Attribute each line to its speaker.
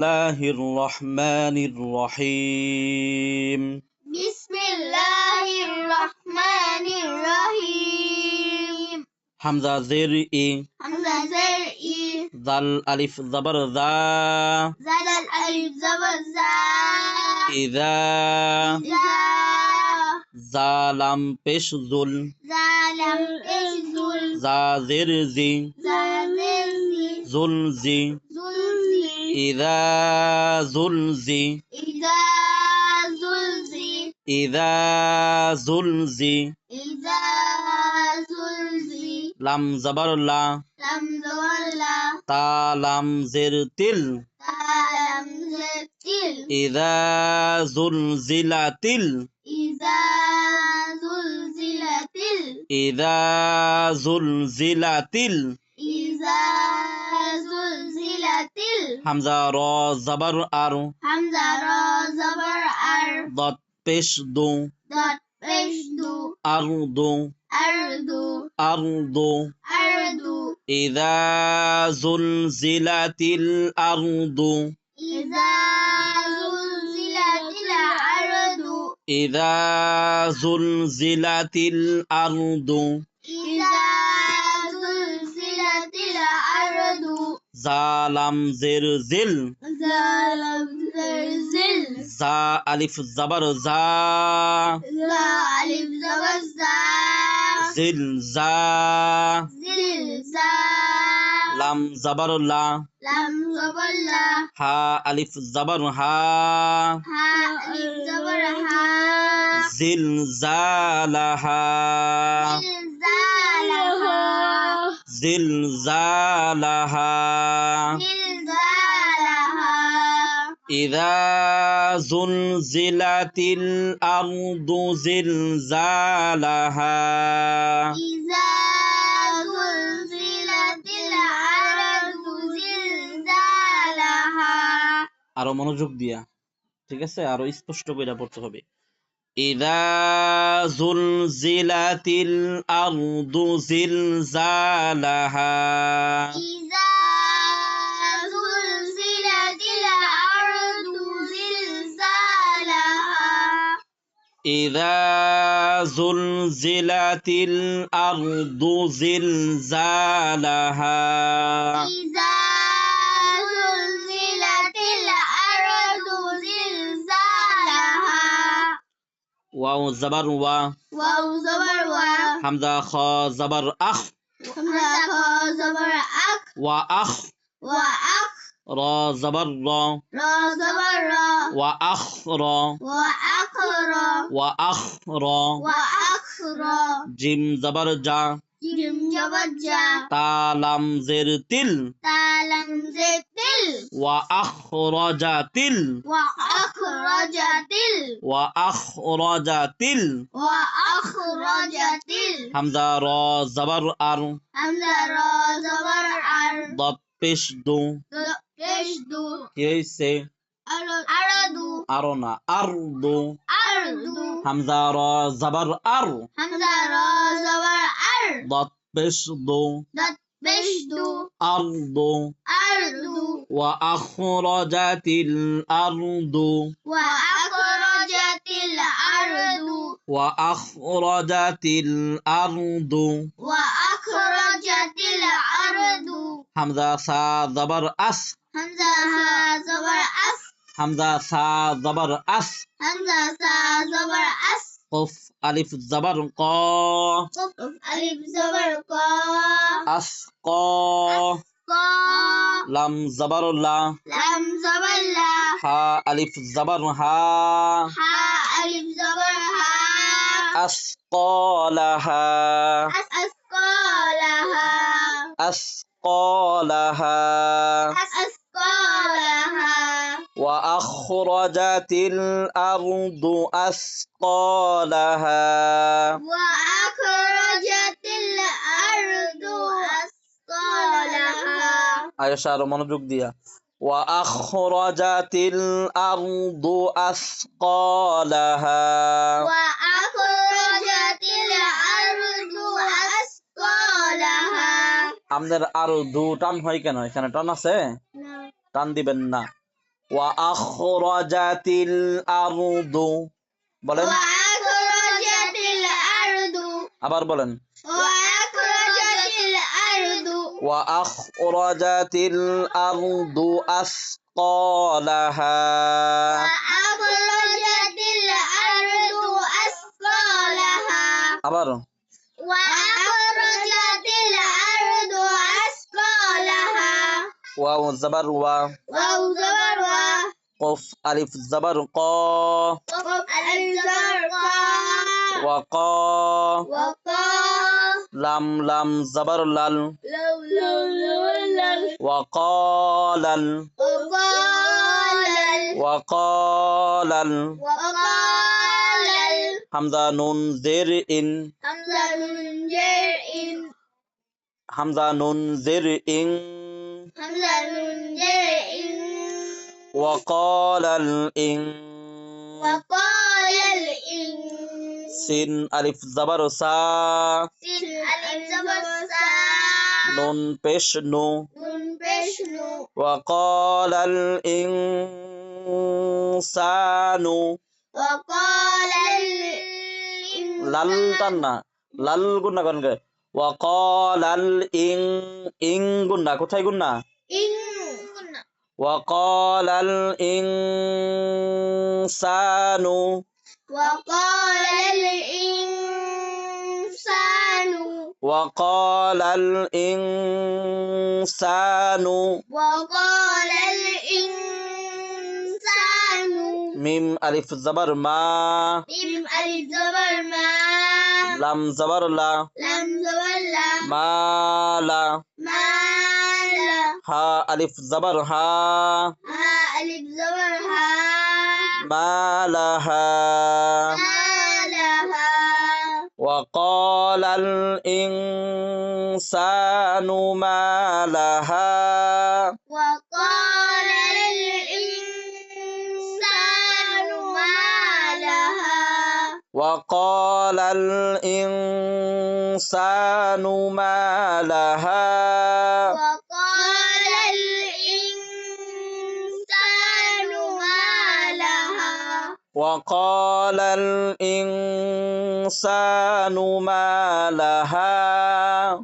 Speaker 1: الله الرحمن الرحيم
Speaker 2: بسم الله الرحمن الرحيم
Speaker 1: حمزة زر إي
Speaker 2: حمزة زر إي
Speaker 1: ذل ألف زبر ذا
Speaker 2: ذل ألف زبر ذا
Speaker 1: إذا
Speaker 2: إذا
Speaker 1: ظالم لم بش
Speaker 2: ذل ظالم
Speaker 1: لم بش ذل
Speaker 2: ذا
Speaker 1: زر زي
Speaker 2: ذا
Speaker 1: زر زي ظل زي زي
Speaker 2: إذا زلزي
Speaker 1: إذا زلزي إذا زلزي
Speaker 2: إذا زلزي
Speaker 1: لم زبر الله
Speaker 2: لم زبر
Speaker 1: الله تا لم زر
Speaker 2: تل تا
Speaker 1: لم زر تل
Speaker 2: إذا زلزلت إذا
Speaker 1: زلزلت إذا زلزلت
Speaker 2: إذا زلزلت
Speaker 1: হামজা র জবর আর
Speaker 2: হামজা র জবর আর
Speaker 1: দত পেশ দু।
Speaker 2: দত পেশ দু।
Speaker 1: আর দু। আর দু।
Speaker 2: আর
Speaker 1: দু। আর
Speaker 2: দু। ইদা
Speaker 1: জুলজিলাতিল আরদু ইদা জুলজিলাতিল
Speaker 2: আরদু ইদা জালাম জের
Speaker 1: জিল।
Speaker 2: জা
Speaker 1: আলিফ জাবার জা।
Speaker 2: জিল জা। লাম
Speaker 1: জাবার লা। হা আলিফ
Speaker 2: জাবার হা। জিল জালাহা
Speaker 1: زلزالها
Speaker 2: زلزالها
Speaker 1: إذا زلزلت الأرض زلزالها
Speaker 2: إذا زلزلت الأرض زلزالها
Speaker 1: আরো মনোযোগ দিয়া ঠিক আছে আরো স্পষ্ট করে পড়তে হবে إذا زلزلت الأرض زلزالها.
Speaker 2: إذا زلزلت الأرض زلزالها.
Speaker 1: إذا زلزلت الأرض زلزالها.
Speaker 2: إذا
Speaker 1: واو زبر و
Speaker 2: واو زبر و
Speaker 1: حمزة خا زبر أخ
Speaker 2: حمزة خا زبر أخ
Speaker 1: و
Speaker 2: أخ و أخ
Speaker 1: را زبر را
Speaker 2: را زبر را
Speaker 1: و أخ را
Speaker 2: و
Speaker 1: أخ
Speaker 2: را
Speaker 1: و أخ را
Speaker 2: و أخ را جيم زبر جا
Speaker 1: جيم زبر جا تا
Speaker 2: تالم زتل
Speaker 1: ওয়া আখরাজাতিল
Speaker 2: وأخرجت ال
Speaker 1: ওয়া আখরাজাতিল
Speaker 2: وأخرجت ال
Speaker 1: হামজা র জবর আর
Speaker 2: همزة را زبر عر
Speaker 1: দত পেশ দু
Speaker 2: تشدو
Speaker 1: কি হইছে
Speaker 2: أرض
Speaker 1: আরো না আর দু
Speaker 2: أرض
Speaker 1: হামজা র জবর আর
Speaker 2: همزة را زبر عر
Speaker 1: দত পেশ দু
Speaker 2: تشدو
Speaker 1: مجد
Speaker 2: أرض
Speaker 1: أرض وأخرجت الأرض
Speaker 2: وأخرجت الأرض
Speaker 1: وأخرجت الأرض
Speaker 2: وأخرجت الأرض
Speaker 1: حمزة سا زبر أس.
Speaker 2: حمزة سا زبر أس.
Speaker 1: حمزة سا زبر أس.
Speaker 2: حمزة سا زبر أس.
Speaker 1: قف ألف زبر قا.
Speaker 2: قف ألف زبر قا.
Speaker 1: أسقى
Speaker 2: أسقى
Speaker 1: لم زبر لا.
Speaker 2: لم زبر لا.
Speaker 1: ها ألف زبر ها.
Speaker 2: ها ألف زبر ها.
Speaker 1: أسقى لها.
Speaker 2: أسقى لها.
Speaker 1: أسقى لها.
Speaker 2: أسقى
Speaker 1: وأخرجت الأرض أثقالها
Speaker 2: وأخرجت الأرض أثقالها
Speaker 1: আয়েশা আরো মনোযোগ দিয়া وأخرجت الأرض أثقالها
Speaker 2: وأخرجت الأرض أثقالها
Speaker 1: আমাদের আরো দু টান হয় কেন এখানে টান আছে টান দিবেন না وأخرجت الأرض. بلن
Speaker 2: وأخرجت الأرض.
Speaker 1: أبار بلن
Speaker 2: وأخرجت الأرض.
Speaker 1: وأخرجت الأرض أثقالها.
Speaker 2: وأخرجت الأرض أثقالها.
Speaker 1: أبار.
Speaker 2: وأخرجت واو زبر
Speaker 1: و واو زبر
Speaker 2: و
Speaker 1: قف ألف زبر قا
Speaker 2: قف
Speaker 1: ألف زبر
Speaker 2: قا
Speaker 1: وقا وقا لم لم
Speaker 2: زبر لل لم لم
Speaker 1: زبر لل
Speaker 2: وقال
Speaker 1: وقال وقال
Speaker 2: وقال
Speaker 1: حمزة نون زر إن
Speaker 2: حمزة نون
Speaker 1: زر إن حمزة نون
Speaker 2: زر إن
Speaker 1: وقال الإنسان
Speaker 2: وقال الإنسان
Speaker 1: ألف زبر سا سين
Speaker 2: ألف زبر سا
Speaker 1: نون پیش نو
Speaker 2: نون پیش نو
Speaker 1: وقال الإنسان
Speaker 2: وقال الإنسان
Speaker 1: لال تنا لال گنا گنگے وقال الإن ইং গুন্না কোথায় গুন্না
Speaker 2: إن كنا
Speaker 1: وقال الإنسان
Speaker 2: وقال الإنسان
Speaker 1: وقال الإنسان
Speaker 2: وقال الإنسان
Speaker 1: ميم ألف زبر ما.
Speaker 2: ميم ألف زبر ما.
Speaker 1: لام زبر لا.
Speaker 2: لام زبر لا.
Speaker 1: ما لا.
Speaker 2: ما لا.
Speaker 1: ها ألف زبر ها.
Speaker 2: ها ألف زبر ها. ما لها
Speaker 1: ما لها
Speaker 2: وقال الإنسان ما لها
Speaker 1: وقال الإنسان ما لها.
Speaker 2: وقال الإنسان ما لها.
Speaker 1: وقال الإنسان ما لها.